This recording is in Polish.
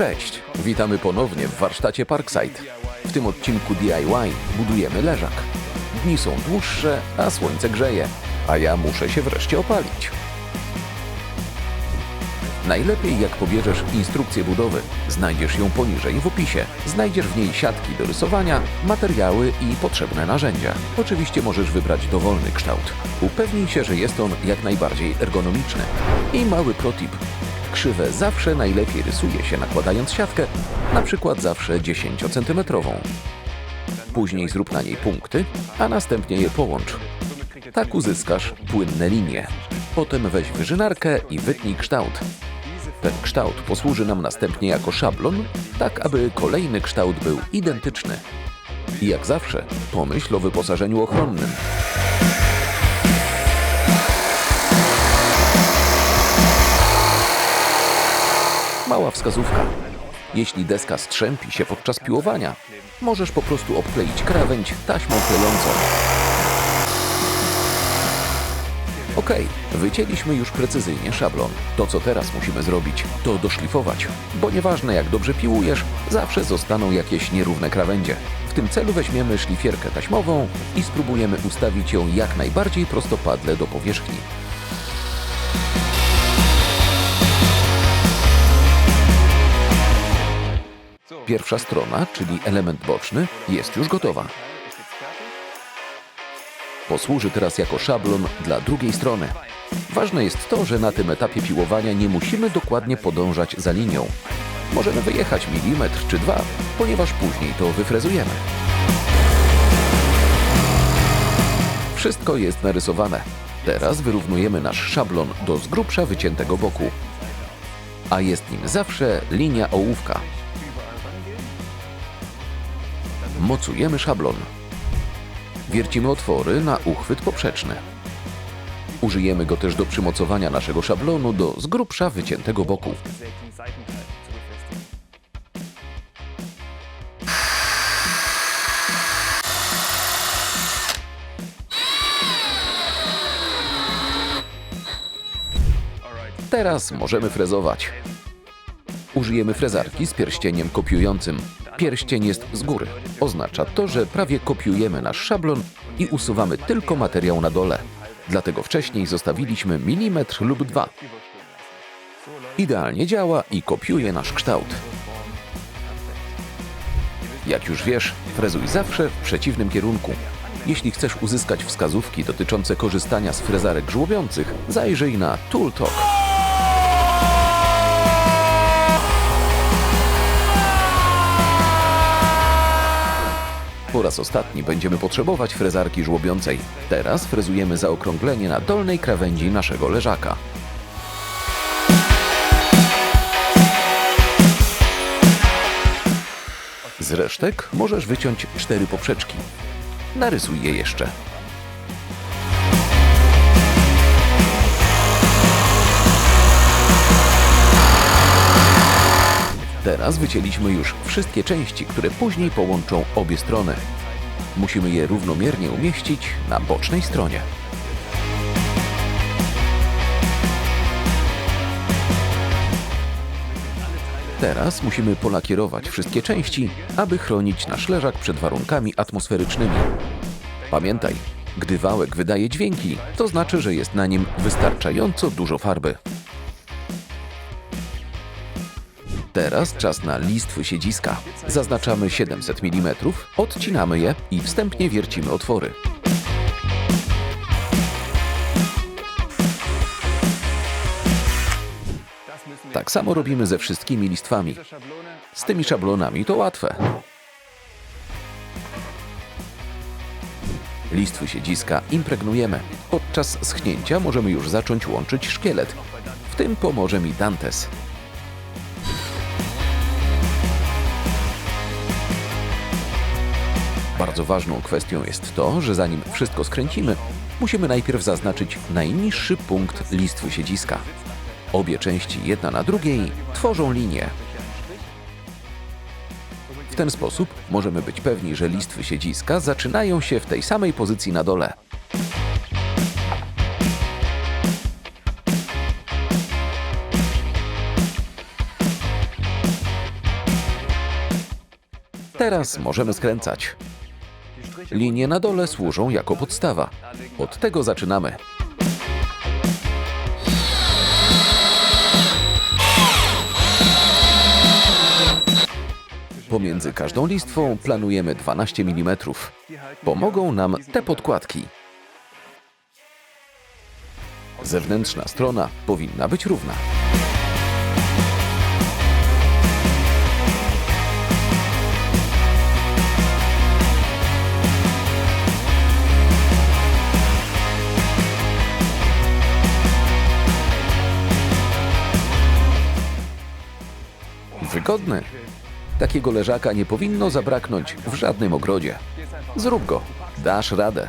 Cześć, witamy ponownie w warsztacie Parkside. W tym odcinku DIY budujemy leżak. Dni są dłuższe, a słońce grzeje, a ja muszę się wreszcie opalić. Najlepiej jak pobierzesz instrukcję budowy. Znajdziesz ją poniżej w opisie. Znajdziesz w niej siatki do rysowania, materiały i potrzebne narzędzia. Oczywiście możesz wybrać dowolny kształt. Upewnij się, że jest on jak najbardziej ergonomiczny. I mały protip. Krzywę zawsze najlepiej rysuje się nakładając siatkę, na przykład zawsze 10 cm. Później zrób na niej punkty, a następnie je połącz. Tak uzyskasz płynne linie. Potem weź wyżynarkę i wytnij kształt. Ten kształt posłuży nam następnie jako szablon, tak aby kolejny kształt był identyczny. I jak zawsze, pomyśl o wyposażeniu ochronnym. Mała wskazówka. Jeśli deska strzępi się podczas piłowania, możesz po prostu obkleić krawędź taśmą klejącą. Okej, wycięliśmy już precyzyjnie szablon. To, co teraz musimy zrobić, to doszlifować, bo nieważne jak dobrze piłujesz, zawsze zostaną jakieś nierówne krawędzie. W tym celu weźmiemy szlifierkę taśmową i spróbujemy ustawić ją jak najbardziej prostopadle do powierzchni. Pierwsza strona, czyli element boczny, jest już gotowa. Posłuży teraz jako szablon dla drugiej strony. Ważne jest to, że na tym etapie piłowania nie musimy dokładnie podążać za linią. Możemy wyjechać milimetr czy dwa, ponieważ później to wyfrezujemy. Wszystko jest narysowane. Teraz wyrównujemy nasz szablon do z grubsza wyciętego boku. A jest nim zawsze linia ołówka. Mocujemy szablon. Wiercimy otwory na uchwyt poprzeczny. Użyjemy go też do przymocowania naszego szablonu do z grubsza wyciętego boku. Teraz możemy frezować. Użyjemy frezarki z pierścieniem kopiującym. Pierścień jest z góry. Oznacza to, że prawie kopiujemy nasz szablon i usuwamy tylko materiał na dole. Dlatego wcześniej zostawiliśmy milimetr lub dwa. Idealnie działa i kopiuje nasz kształt. Jak już wiesz, frezuj zawsze w przeciwnym kierunku. Jeśli chcesz uzyskać wskazówki dotyczące korzystania z frezarek żłobiących, zajrzyj na Tool Talk. Po raz ostatni będziemy potrzebować frezarki żłobiącej. Teraz frezujemy zaokrąglenie na dolnej krawędzi naszego leżaka. Z resztek możesz wyciąć cztery poprzeczki. Narysuj je jeszcze. Teraz wycięliśmy już wszystkie części, które później połączą obie strony. Musimy je równomiernie umieścić na bocznej stronie. Teraz musimy polakierować wszystkie części, aby chronić nasz leżak przed warunkami atmosferycznymi. Pamiętaj, gdy wałek wydaje dźwięki, to znaczy, że jest na nim wystarczająco dużo farby. Teraz czas na listwy siedziska. Zaznaczamy 700 mm, odcinamy je i wstępnie wiercimy otwory. Tak samo robimy ze wszystkimi listwami. Z tymi szablonami to łatwe. Listwy siedziska impregnujemy. Podczas schnięcia możemy już zacząć łączyć szkielet. W tym pomoże mi Dantes. Bardzo ważną kwestią jest to, że zanim wszystko skręcimy, musimy najpierw zaznaczyć najniższy punkt listwy siedziska. Obie części jedna na drugiej tworzą linię. W ten sposób możemy być pewni, że listwy siedziska zaczynają się w tej samej pozycji na dole. Teraz możemy skręcać. Linie na dole służą jako podstawa. Od tego zaczynamy. Pomiędzy każdą listwą planujemy 12 mm. Pomogą nam te podkładki. Zewnętrzna strona powinna być równa. Wygodny. Takiego leżaka nie powinno zabraknąć w żadnym ogrodzie. Zrób go. Dasz radę.